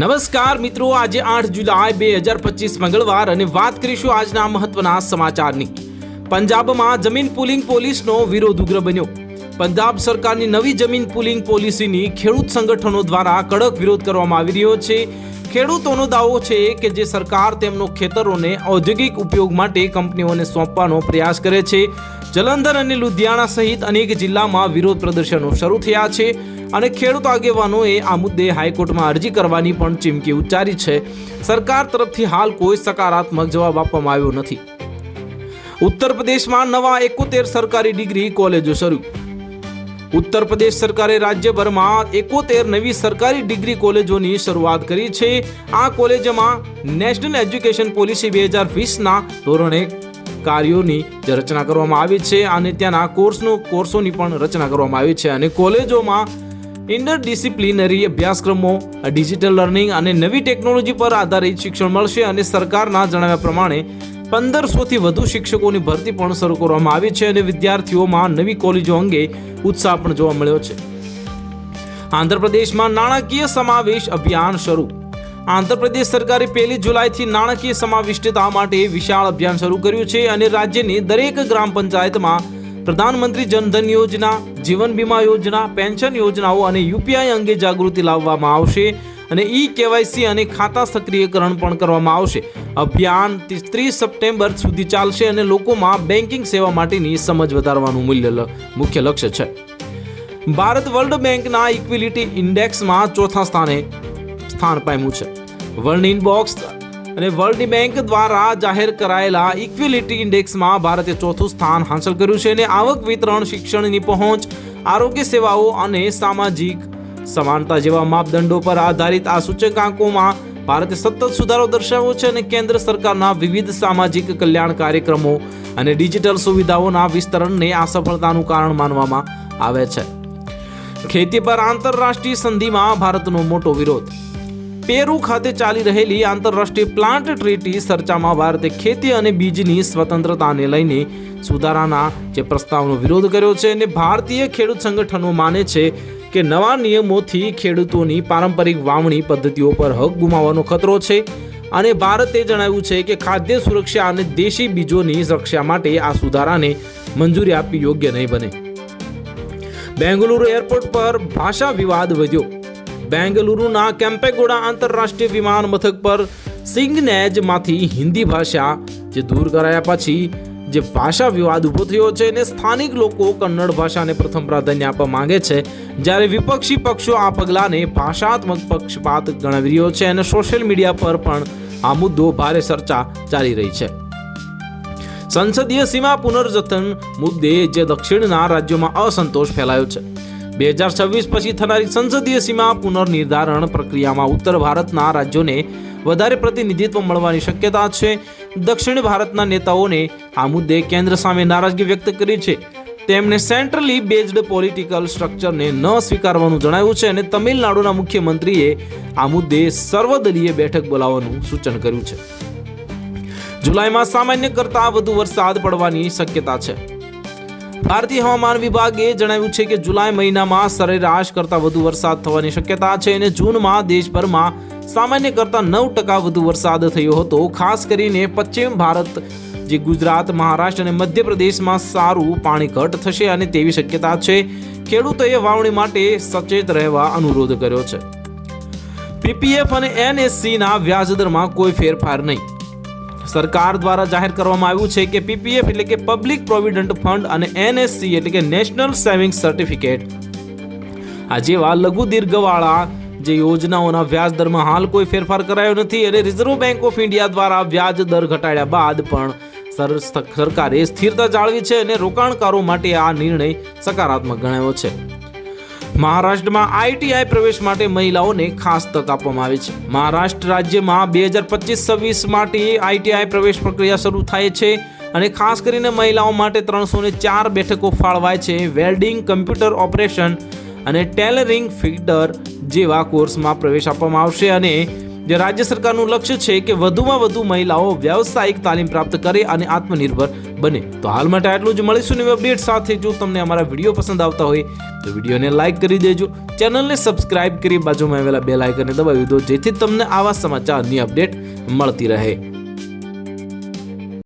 નમસ્કાર મિત્રો, આજે આઠ જુલાઈ બે હજાર પચીસ મંગળવાર અને વાત કરીશું આજના મહત્વના સમાચારની. પંજાબમાં જમીન પુલિંગ પોલીસનો વિરોધ ઉગ્ર બન્યો. પંજાબ સરકારની નવી જમીન પુલિંગ પોલિસીની ખેડૂત સંગઠનો દ્વારા કડક વિરોધ કરવામાં આવી રહ્યો છે. ખેડૂતોનો દાવો છે કે જે સરકાર તેમનો ખેતરોને ઔદ્યોગિક ઉપયોગ માટે કંપનીઓને સોંપવાનો પ્રયાસ કરે છે. જલંધર અને લુધિયાણા સહિત અનેક જિલ્લામાં વિરોધ પ્રદર્શનો શરૂ થયા છે. અને ખેડૂત આગેવાનોએ આ મુદ્દે હાઈકોર્ટમાં અરજી કરવાની પણ ચીમકી ઉચ્ચારી છે. સરકાર તરફથી હાલ કોઈ સકારાત્મક જવાબ આપવામાં આવ્યો નથી. ઉત્તર પ્રદેશમાં નવા એકોતેર સરકારી ડિગ્રી કોલેજો શરૂ. ઉત્તર પ્રદેશ સરકારે રાજ્યભરમાં એકોતેર નવી સરકારી ડિગ્રી કોલેજોની શરૂઆત કરી છે. આ કોલેજોમાં નેશનલ એજ્યુકેશન પોલિસી બે હજાર વીસના ધોરણે કાર્યોની રચના કરવામાં આવી છે અને ત્યાંના કોર્સનો, કોર્સોની પણ રચના કરવામાં આવી છે અને કોલેજોમાં ઇન્ટર ડિસિપ્લિનરી અભ્યાસક્રમો ડિજિટલ લર્નિંગ અને નવી ટેકનોલોજી પર આધારિત શિક્ષણ મળશે અને સરકારના જણાવ્યા પ્રમાણે પંદરસોથી વધુ શિક્ષકોની ભરતી પણ શરૂ કરવામાં આવી છે અને વિદ્યાર્થીઓમાં નવી કોલેજો અંગે ઉત્સાહ પણ જોવા મળ્યો છે. આંધ્રપ્રદેશમાં નાણાકીય સમાવેશ અભિયાન શરૂ. આંધ્રપ્રદેશ સરકારે પહેલી જુલાઈથી નાણાકીય સમાવિષ્ટતા માટે વિશાળ અભિયાન શરૂ કર્યું છે અને રાજ્યની દરેક ગ્રામ પંચાયતમાં પ્રધાનમંત્રી જનધન યોજના, જીવન બીમા યોજના, પેન્શન યોજનાઓ અને યુપીઆઈ અંગે જાગૃતિ લાવવામાં આવશે અને ઈ કેવાયસી અને ખાતા સક્રિયકરણ પણ કરવામાં આવશે. અભિયાન ત્રીસ સપ્ટેમ્બર સુધી ચાલશે અને લોકોમાં બેન્કિંગ સેવા માટેની સમજ વધારવાનું મૂલ્ય મુખ્ય લક્ષ્ય છે. ભારત વર્લ્ડ બેંકના ઇક્વિલિટી ઇન્ડેક્સમાં ચોથા સ્થાને સ્થાન પામ્યું છે. વર્લ્ડ ઇનબોક્સ અને વર્લ્ડ બેંક દ્વારા જાહેર કરાયેલા ઇક્વિલિટી ઇન્ડેક્સમાં ભારતે ચોથું સ્થાન હાંસલ કર્યું છે અને આવક, વિતરણ, શિક્ષણની પહોંચ, આરોગ્ય સેવાઓ અને સામાજિક સમાનતા જેવા માપદંડો પર આધારિત આ સૂચકાંકોમાં ભારતે સતત સુધારો દર્શાવ્યો છે અને કેન્દ્ર સરકારના વિવિધ સામાજિક કલ્યાણ કાર્યક્રમો અને ડિજિટલ સુવિધાઓના વિસ્તરણને આ સફળતાનું કારણ માનવામાં આવે છે. ખેતી પર આંતરરાષ્ટ્રીય સંધિમાં ભારતનો મોટો વિરોધ પેરુ ખાતે ચાલી રહેલી આંતરરાષ્ટ્રીય પ્લાન્ટ ટ્રીટી ચર્ચામાં ભારતે ખેતી અને બીજની સ્વતંત્રતાને લઈને સુધારાના જે પ્રસ્તાવનો વિરોધ કર્યો છે અને ભારતીય ખેડૂત સંગઠનો માને છે કે નવા નિયમોથી ખેડૂતોની પારંપરિક વાવણી પદ્ધતિઓ પર હક ગુમાવવાનો ખતરો છે. અને ભારતે જણાવ્યું છે કે ખાદ્ય સુરક્ષા અને દેશી બીજોની સુરક્ષા માટે આ સુધારાને મંજૂરી આપવી યોગ્ય નહીં બને. બેંગલુરુ એરપોર્ટ પર ભાષા વિવાદ વધ્યો. બેંગલુરુના કેમ્પેગોડા આંતરરાષ્ટ્રીય વિમાન મથક પર સિંગનેજમાંથી હિન્દી ભાષા જે દૂર કરાયા પછી જે ભાષા વિવાદ ઊભો થયો છે અને સ્થાનિક લોકો કન્નડ ભાષાને પ્રથમ પ્રાધાન્ય આપવા માંગે છે. જ્યારે વિપક્ષી પક્ષો આ પગલાંને ભાષાત્મક પક્ષપાત ગણાવી રહ્યો છે અને સોશિયલ મીડિયા પર પણ આ મુદ્દો ભારે ચર્ચા ચાલી રહી છે. સંસદીય સીમા પુનર્જતન મુદ્દે જે દક્ષિણના રાજ્યોમાં અસંતોષ ફેલાયો છે. બે હજાર છવ્વીસ પછી થનારી સંસદીય સીમા પુનર્નિર્ધારણ પ્રક્રિયામાં ઉત્તર ભારતના રાજ્યોને વધારે પ્રતિનિધિત્વ મળવાની શક્યતા છે. દક્ષિણ ભારતના નેતાઓને આ મુદ્દે કેન્દ્ર સામે નારાજગી વ્યક્ત કરી છે. તેમણે સેન્ટ્રલી બેઝડ પોલિટિકલ સ્ટ્રક્ચરને ન સ્વીકારવાનું જણાવ્યું છે અને તમિલનાડુના મુખ્યમંત્રીએ આ મુદ્દે સર્વદલીય બેઠક બોલાવવાનું સૂચન કર્યું છે. જુલાઈમાં સામાન્ય કરતાં વધુ વરસાદ પડવાની શક્યતા છે. ભારતીય હવામાન વિભાગે જણાવ્યું છે કે જુલાઈ મહિનામાં સરેરાશ કરતાં વધુ વરસાદ થવાની શક્યતા છે અને જૂનમાં દેશભરમાં સામાન્ય કરતાં નવ ટકા વધુ વરસાદ થયો હતો. ખાસ કરીને પશ્ચિમ ભારત, જે ગુજરાત, મહારાષ્ટ્ર અને મધ્યપ્રદેશમાં સારું પાણી ઘટ થશે અને તેવી શક્યતા છે. ખેડૂતોએ વાવણી માટે સચેત રહેવા અનુરોધ કર્યો છે. પીપીએફ અને એનએસસીના વ્યાજદરમાં કોઈ ફેરફાર નહીં. સરકાર દ્વારા જાહેર કરવામાં આવ્યું છે કે પીપીએફ એટલે કે પબ્લિક પ્રોવિડન્ટ ફંડ અને એનએસસી એટલે કે નેશનલ સેવિંગ સર્ટિફિકેટ. આ જેવા લઘુ દીર્ઘવાળા જે યોજનાઓના વ્યાજ દરમાં હાલ કોઈ ફેરફાર કરાયો નથી અને રિઝર્વ બેંક ઓફ ઇન્ડિયા દ્વારા વ્યાજ દર ઘટાડ્યા બાદ પણ સર- સરકારે સ્થિરતા જાળવી છે અને રોકાણકારો માટે આ નિર્ણય સકારાત્મક ગણાયો છે. મહારાષ્ટ્રમાં આઈટીઆઈ પ્રવેશ માટે મહિલાઓને ખાસ તક આપવામાં આવી છે. મહારાષ્ટ્ર રાજ્યમાં બે હજાર પચીસ છવ્વીસ માટે આઈટીઆઈ પ્રવેશ પ્રક્રિયા શરૂ થાય છે અને ખાસ કરીને મહિલાઓ માટે ત્રણસો ને ચાર બેઠકો ફાળવાય છે. વેલ્ડિંગ, કમ્પ્યુટર ઓપરેશન અને ટેલરિંગ ફિટર જેવા કોર્સમાં પ્રવેશ આપવામાં આવશે અને જે રાજ્ય સરકારનું લક્ષ્ય છે કે વધુમાં વધુ મહિલાઓ વ્યવસાયિક તાલીમ પ્રાપ્ત કરે અને આત્મનિર્ભર બને. તો હાલ માટે આટલું જ. મળીશું નવી અપડેટ સાથે. જો તમને અમારા વીડિયો પસંદ આવતા હોય, તો વિડીયોને લાઇક કરી દેજો. ચેનલને સબસ્ક્રાઇબ કરી બાજુમાં આવેલા બે લાઇકને દબાવી દો, જેથી તમને આવા સમાચારની અપડેટ મળતી રહે.